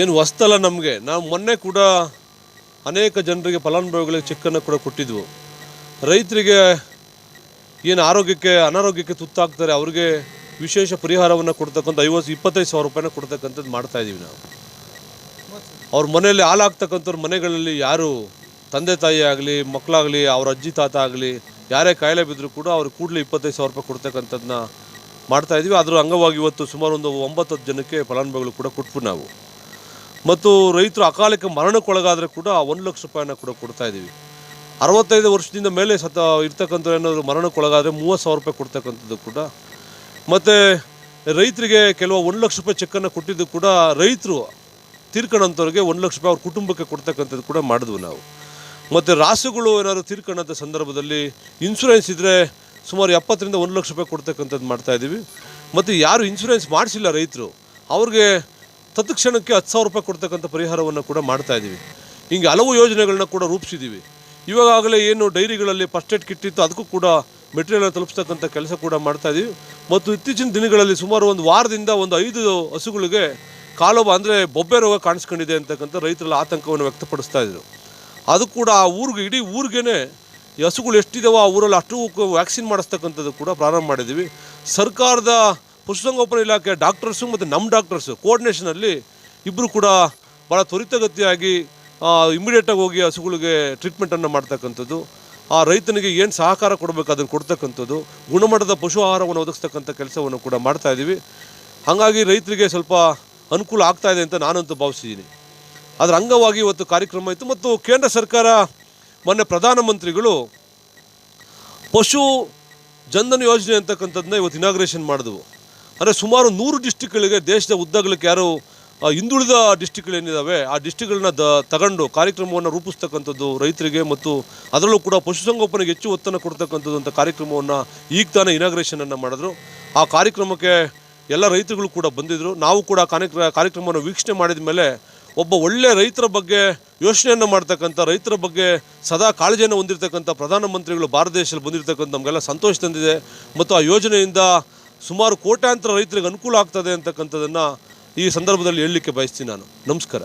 ಏನು ಹೊಸ್ತಲ್ಲ ನಮಗೆ. ನಾವು ಮೊನ್ನೆ ಕೂಡ ಅನೇಕ ಜನರಿಗೆ ಫಲಾನುಭವಿಗಳಿಗೆ ಚೆಕ್ಕನ್ನು ಕೂಡ ಕೊಟ್ಟಿದ್ವು. ರೈತರಿಗೆ ಏನು ಆರೋಗ್ಯಕ್ಕೆ, ಅನಾರೋಗ್ಯಕ್ಕೆ ತುತ್ತಾಗ್ತಾರೆ, ಅವ್ರಿಗೆ ವಿಶೇಷ ಪರಿಹಾರವನ್ನು ಕೊಡ್ತಕ್ಕಂಥ ಐವತ್ತು, ಇಪ್ಪತ್ತೈದು ಸಾವಿರ ರೂಪಾಯಿನ ಕೊಡ್ತಕ್ಕಂಥದ್ದು ಮಾಡ್ತಾ ಇದ್ದೀವಿ ನಾವು. ಅವ್ರ ಮನೆಯಲ್ಲಿ ಹಾಲಾಗ್ತಕ್ಕಂಥವ್ರ ಮನೆಗಳಲ್ಲಿ ಯಾರು ತಂದೆ ತಾಯಿ ಆಗಲಿ ಮಕ್ಕಳಾಗಲಿ ಅವ್ರ ಅಜ್ಜಿ ತಾತ ಆಗಲಿ, ಯಾರೇ ಕಾಯಿಲೆ ಬಿದ್ದರೂ ಕೂಡ ಅವ್ರಿಗೆ ಕೂಡಲೇ ಇಪ್ಪತ್ತೈದು ಸಾವಿರ ರೂಪಾಯಿ ಕೊಡ್ತಕ್ಕಂಥದ್ದನ್ನ ಮಾಡ್ತಾ ಇದ್ದೀವಿ. ಅದರ ಅಂಗವಾಗಿ ಇವತ್ತು ಸುಮಾರು ಒಂದು ಒಂಬತ್ತು ಹತ್ತು ಜನಕ್ಕೆ ಫಲಾನುಭವಿಗಳು ಕೂಡ ಕೊಟ್ವು ನಾವು. ಮತ್ತು ರೈತರು ಅಕಾಲಿಕ ಮರಣಕ್ಕೊಳಗಾದರೆ ಕೂಡ ಒಂದು ಲಕ್ಷ ರೂಪಾಯಿನ ಕೂಡ ಕೊಡ್ತಾ ಇದ್ದೀವಿ. ಅರವತ್ತೈದು ವರ್ಷದಿಂದ ಮೇಲೆ ಸತ ಇರ್ತಕ್ಕಂಥ ಏನಾದರೂ ಮರಣಕ್ಕೊಳಗಾದರೆ ಮೂವತ್ತು ಸಾವಿರ ರೂಪಾಯಿ ಕೊಡ್ತಕ್ಕಂಥದ್ದು ಕೂಡ. ಮತ್ತು ರೈತರಿಗೆ ಕೆಲವು ಒಂದು ಲಕ್ಷ ರೂಪಾಯಿ ಚೆಕ್ಕನ್ನು ಕೊಟ್ಟಿದ್ದು ಕೂಡ ರೈತರು ತೀರ್ಕೊಂಡಂಥವ್ರಿಗೆ ಒಂದು ಲಕ್ಷ ರೂಪಾಯಿ ಅವ್ರ ಕುಟುಂಬಕ್ಕೆ ಕೊಡ್ತಕ್ಕಂಥದ್ದು ಕೂಡ ಮಾಡಿದ್ವು ನಾವು. ಮತ್ತು ರಾಸುಗಳು ಏನಾದರೂ ತೀರ್ಕೊಂಡಂಥ ಸಂದರ್ಭದಲ್ಲಿ ಇನ್ಶೂರೆನ್ಸ್ ಇದ್ದರೆ ಸುಮಾರು ಎಪ್ಪತ್ತರಿಂದ ಒಂದು ಲಕ್ಷ ರೂಪಾಯಿ ಕೊಡ್ತಕ್ಕಂಥದ್ದು ಮಾಡ್ತಾ ಇದ್ದೀವಿ. ಮತ್ತು ಯಾರು ಇನ್ಶೂರೆನ್ಸ್ ಮಾಡಿಸಿಲ್ಲ ರೈತರು, ಅವ್ರಿಗೆ ತತ್ಕ್ಷಣಕ್ಕೆ ಹತ್ತು ಸಾವಿರ ರೂಪಾಯಿ ಕೊಡ್ತಕ್ಕಂಥ ಪರಿಹಾರವನ್ನು ಕೂಡ ಮಾಡ್ತಾ ಇದ್ದೀವಿ. ಹಿಂಗೆ ಹಲವು ಯೋಜನೆಗಳನ್ನ ಕೂಡ ರೂಪಿಸಿದ್ದೀವಿ. ಇವಾಗಲೇ ಏನು ಡೈರಿಗಳಲ್ಲಿ ಫಸ್ಟ್ ಏಡ್ ಕಿಟ್ಟಿತ್ತು ಅದಕ್ಕೂ ಕೂಡ ಮೆಟೀರಿಯಲ್ ತಲುಪಿಸ್ತಕ್ಕಂಥ ಕೆಲಸ ಕೂಡ ಮಾಡ್ತಾ ಇದ್ದೀವಿ. ಮತ್ತು ಇತ್ತೀಚಿನ ದಿನಗಳಲ್ಲಿ ಸುಮಾರು ಒಂದು ವಾರದಿಂದ ಒಂದು ಐದು ಹಸುಗಳಿಗೆ ಕಾಲೋಬ ಅಂದರೆ ಬೊಬ್ಬೆ ರೋಗ ಕಾಣಿಸ್ಕೊಂಡಿದೆ ಅಂತಕ್ಕಂಥ ರೈತರಲ್ಲಿ ಆತಂಕವನ್ನು ವ್ಯಕ್ತಪಡಿಸ್ತಾ ಇದ್ರು. ಅದು ಕೂಡ ಆ ಊರಿಗೆ ಇಡೀ ಊರಿಗೇನೆ ಈ ಹಸುಗಳು ಎಷ್ಟಿದಾವೋ ಆ ಊರಲ್ಲಿ ಅಷ್ಟು ವ್ಯಾಕ್ಸಿನ್ ಮಾಡಿಸ್ತಕ್ಕಂಥದ್ದು ಕೂಡ ಪ್ರಾರಂಭ ಮಾಡಿದ್ದೀವಿ. ಸರ್ಕಾರದ ಪಶುಸಂಗೋಪನಾ ಇಲಾಖೆ ಡಾಕ್ಟರ್ಸು ಮತ್ತು ನಮ್ಮ ಡಾಕ್ಟರ್ಸು ಕೋಆರ್ಡಿನೇಷನಲ್ಲಿ ಇಬ್ಬರು ಕೂಡ ಭಾಳ ತ್ವರಿತಗತಿಯಾಗಿ ಇಮಿಡಿಯೇಟಾಗಿ ಹೋಗಿ ಹಸುಗಳಿಗೆ ಟ್ರೀಟ್ಮೆಂಟನ್ನು ಮಾಡ್ತಕ್ಕಂಥದ್ದು. ಆ ರೈತನಿಗೆ ಏನು ಸಹಕಾರ ಕೊಡಬೇಕು ಅದನ್ನು ಕೊಡ್ತಕ್ಕಂಥದ್ದು. ಗುಣಮಟ್ಟದ ಪಶು ಆಹಾರವನ್ನು ಒದಗಿಸ್ತಕ್ಕಂಥ ಕೆಲಸವನ್ನು ಕೂಡ ಮಾಡ್ತಾ ಇದ್ದೀವಿ ಹಾಗಾಗಿ ರೈತರಿಗೆ ಸ್ವಲ್ಪ ಅನುಕೂಲ ಆಗ್ತಾಯಿದೆ ಅಂತ ನಾನಂತೂ ಭಾವಿಸಿದ್ದೀನಿ. ಅದರ ಅಂಗವಾಗಿ ಇವತ್ತು ಕಾರ್ಯಕ್ರಮ ಇತ್ತು ಮತ್ತು ಕೇಂದ್ರ ಸರ್ಕಾರ ಮೊನ್ನೆ ಪ್ರಧಾನಮಂತ್ರಿಗಳು ಪಶು ಜನ್ಧನ್ ಯೋಜನೆ ಅಂತಕ್ಕಂಥದ್ದನ್ನ ಇವತ್ತು ಇನಾಗ್ರೇಷನ್ ಮಾಡಿದ್ವು. ಅಂದರೆ ಸುಮಾರು ನೂರು ಡಿಸ್ಟಿಕ್ಗಳಿಗೆ ದೇಶದ ಉದ್ದಗಲಕ್ಕೆ ಯಾರು ಹಿಂದುಳಿದ ಡಿಸ್ಟಿಕ್ಗಳೇನಿದ್ದಾವೆ ಆ ಡಿಸ್ಟಿಕ್ಗಳನ್ನ ದ, ತಗೊಂಡು ಕಾರ್ಯಕ್ರಮವನ್ನು ರೂಪಿಸ್ತಕ್ಕಂಥದ್ದು ರೈತರಿಗೆ ಮತ್ತು ಅದರಲ್ಲೂ ಕೂಡ ಪಶುಸಂಗೋಪನೆಗೆ ಹೆಚ್ಚು ಒತ್ತನ್ನು ಕೊಡ್ತಕ್ಕಂಥದ್ದು ಅಂತ ಕಾರ್ಯಕ್ರಮವನ್ನು ಈಗ ತಾನೇ ಇನಾಗ್ರೇಷನನ್ನು ಮಾಡಿದ್ರು. ಆ ಕಾರ್ಯಕ್ರಮಕ್ಕೆ ಎಲ್ಲ ರೈತರುಗಳು ಕೂಡ ಬಂದಿದ್ದರು ನಾವು ಕೂಡ ಕಾರ್ಯಕ್ರ, ಕಾರ್ಯಕ್ರಮವನ್ನು ವೀಕ್ಷಣೆ ಮಾಡಿದ ಮೇಲೆ ಒಬ್ಬ ಒಳ್ಳೆ ರೈತರ ಬಗ್ಗೆ ಯೋಚನೆಯನ್ನು ಮಾಡ್ತಕ್ಕಂಥ, ರೈತರ ಬಗ್ಗೆ ಸದಾ ಕಾಳಜಿಯನ್ನು ಹೊಂದಿರತಕ್ಕಂಥ ಪ್ರಧಾನಮಂತ್ರಿಗಳು ಭಾರತ ದೇಶದಲ್ಲಿ ಬಂದಿರತಕ್ಕಂಥ ನಮಗೆಲ್ಲ ಸಂತೋಷ ತಂದಿದೆ. ಮತ್ತು ಆ ಯೋಜನೆಯಿಂದ ಸುಮಾರು ಕೋಟ್ಯಾಂತರ ರೈತರಿಗೆ ಅನುಕೂಲ ಆಗ್ತದೆ ಅಂತಕ್ಕಂಥದ್ದನ್ನು ಈ ಸಂದರ್ಭದಲ್ಲಿ ಹೇಳಲಿಕ್ಕೆ ಬಯಸ್ತೀನಿ ನಾನು. ನಮಸ್ಕಾರ.